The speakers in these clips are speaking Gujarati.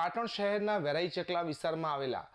પાટણ શહેરના વેરાઈ ચકલા વિસ્તારમાં આવેલા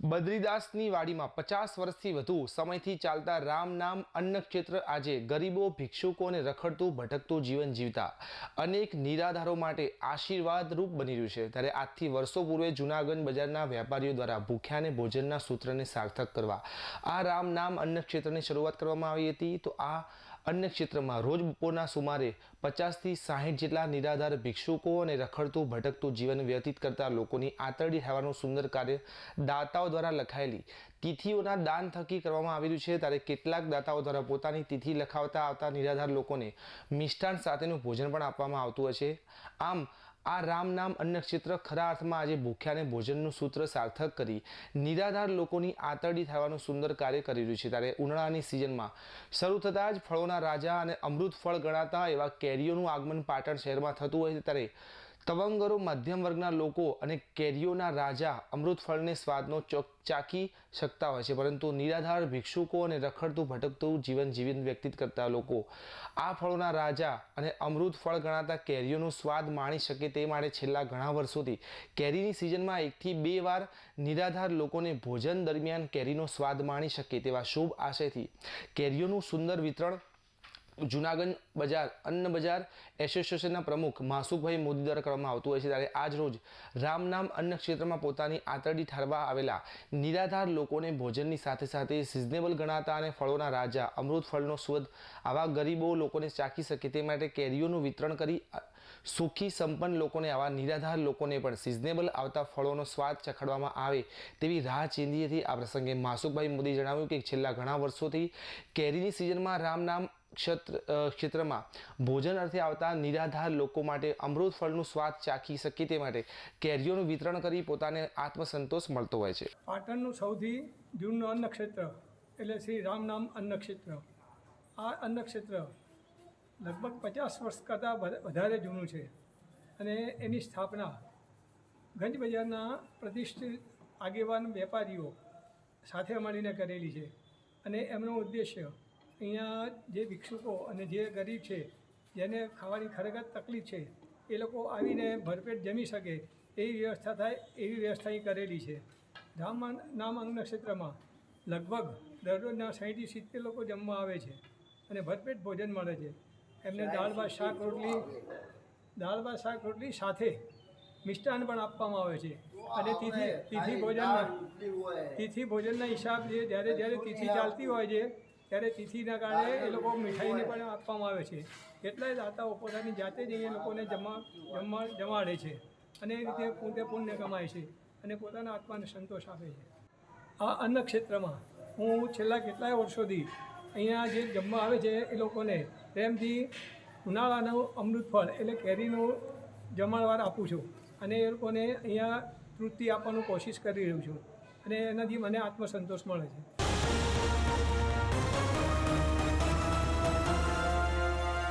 બદ્રીદાસની વાડીમાં પચાસ વર્ષથી વધુ સમયથી ચાલતા રામ નામ અન્ન ક્ષેત્ર આજે ગરીબો, ભિક્ષુકોને રખડતું, ભટકતું જીવન જીવતા અનેક નિરાધારો માટે આશીર્વાદરૂપ બની રહ્યું છે. ત્યારે આજથી વર્ષો પૂર્વે જૂનાગઢ બજારના વેપારીઓ દ્વારા ભૂખ્યાને ભોજનના સૂત્રને સાર્થક કરવા આ રામ નામ અન્ન ક્ષેત્રની શરૂઆત કરવામાં આવી હતી. તો આ અન્ય ક્ષેત્રમાં રોજ બપોરના સુમારે પચાસથી સાહીઠ જેટલા નિરાધાર ભિક્ષુકો અને રખડતું, ભટકતું જીવન વ્યતીત કરતા લોકોની આંતરડી થવાનું સુંદર કાર્ય દાતાઓ દ્વારા લખાયેલી તિથિઓના દાન થકી કરવામાં આવેલું છે. ત્યારે કેટલાક દાતાઓ દ્વારા પોતાની તિથિ લખાવતા આવતા નિરાધાર લોકોને મિષ્ટાન સાથેનું ભોજન પણ આપવામાં આવતું છે. આમ આ રામ નામ અન્ય ક્ષેત્ર ખરા અર્થમાં આજે ભૂખ્યાને ભોજનનું સૂત્ર સાર્થક કરી નિરાધાર લોકોની આતરડી થવાનું સુંદર કાર્ય કરી રહ્યું છે. ત્યારે ઉનાળાની સિઝનમાં શરૂ થતાં જ ફળોના રાજા અને અમૃત ફળ ગણાતા એવા કેરીઓનું આગમન પાટણ શહેરમાં થતું હોય છે. ત્યારે તવંગરો મધ્યમ વર્ગના લોકો અને કેરીઓના રાજા અમૃત ફળને સ્વાદનો ચોક શકતા હોય છે. પરંતુ નિરાધાર ભિક્ષુકો અને રખડતું ભટકતું જીવન જીવન વ્યક્તિત કરતા લોકો આ ફળોના રાજા અને અમૃત ફળ ગણાતા કેરીઓનો સ્વાદ માણી શકે તે માટે છેલ્લા ઘણા વર્ષોથી કેરીની સિઝનમાં એકથી બે વાર નિરાધાર લોકોને ભોજન દરમિયાન કેરીનો સ્વાદ માણી શકે તેવા શુભ આશયથી કેરીઓનું સુંદર વિતરણ જુનાગંજ બજાર, અન્ન બજાર એસોસિએશનના પ્રમુખ માસુકભાઈ મોદી દ્વારા કરવામાં આવતું હોય છે. ત્યારે આજ રોજ રામ નામ અન્ન ક્ષેત્રમાં પોતાની આંતરડી ઠારવા આવેલા નિરાધાર લોકોને ભોજનની સાથે સાથે સિઝનેબલ ગણાતા અને ફળોના રાજા અમૃત ફળનો સ્વાદ આવા ગરીબો લોકોને ચાખી શકે તે માટે કેરીઓનું વિતરણ કરી સુખી સંપન્ન લોકોને આવા નિરાધાર લોકોને પણ સિઝનેબલ આવતા ફળોનો સ્વાદ ચખાડવામાં આવે તેવી રાહ ચીંધી હતી આ પ્રસંગે માસુકભાઈ મોદી જણાવ્યું કે છેલ્લા ઘણા વર્ષોથી કેરીની સિઝનમાં રામ નામ ક્ષેત્ર ક્ષેત્રમાં ભોજન અર્થે આવતા નિરાધાર લોકો માટે અમૃત ફળનું સ્વાદ ચાખી શકે તે માટે કેરીઓનું વિતરણ કરી પોતાને આત્મસંતોષ મળતો હોય છે. પાટણનું સૌથી જૂનું અન્નક્ષેત્ર એટલે શ્રી રામ નામ અન્ન આ અન્ન ક્ષેત્ર લગભગ પચાસ વર્ષ કરતાં વધારે જૂનું છે અને એની સ્થાપના ગંજ બજારના પ્રતિષ્ઠિત આગેવાન વેપારીઓ સાથે મળીને કરેલી છે અને એમનો ઉદ્દેશ્ય અહીંયા જે ભિક્ષુકો અને જે ગરીબ છે જેને ખાવાની ખરેખર તકલીફ છે એ લોકો આવીને ભરપેટ જમી શકે એવી વ્યવસ્થા થાય એવી વ્યવસ્થા અહીં કરેલી છે. રામ નામ અંગના ક્ષેત્રમાં લગભગ દરરોજના સાહીઠથી સિત્તેર લોકો જમવા આવે છે અને ભરપેટ ભોજન મળે છે. એમને દાળ ભાત શાક રોટલી દાળ ભાત શાક રોટલી સાથે મિષ્ટાન પણ આપવામાં આવે છે. અને તિથિ તિથિ ભોજનના તિથિ ભોજનના હિસાબ જે જ્યારે જ્યારે તિથિ ચાલતી હોય છે ત્યારે તિથિના કારણે એ લોકો મીઠાઈને પણ આપવામાં આવે છે. કેટલાય દાતાઓ પોતાની જાતે જ અહીંયા લોકોને જમા જમવા, જમાડે છે અને એ રીતે પોતે પુણ્ય કમાય છે અને પોતાના આત્માને સંતોષ આપે છે. આ અન્ન ક્ષેત્રમાં હું છેલ્લા કેટલાય વર્ષોથી અહીંયા જે જમવા આવે છે એ લોકોને પ્રેમથી ઉનાળાનું અમૃત ફળ એટલે કેરીનું જમણવાર આપું છું અને એ લોકોને અહીંયા તૃપ્તિ આપવાનું કોશિશ કરી રહ્યું છું. અને એનાથી મને આત્મસંતોષ મળે છે.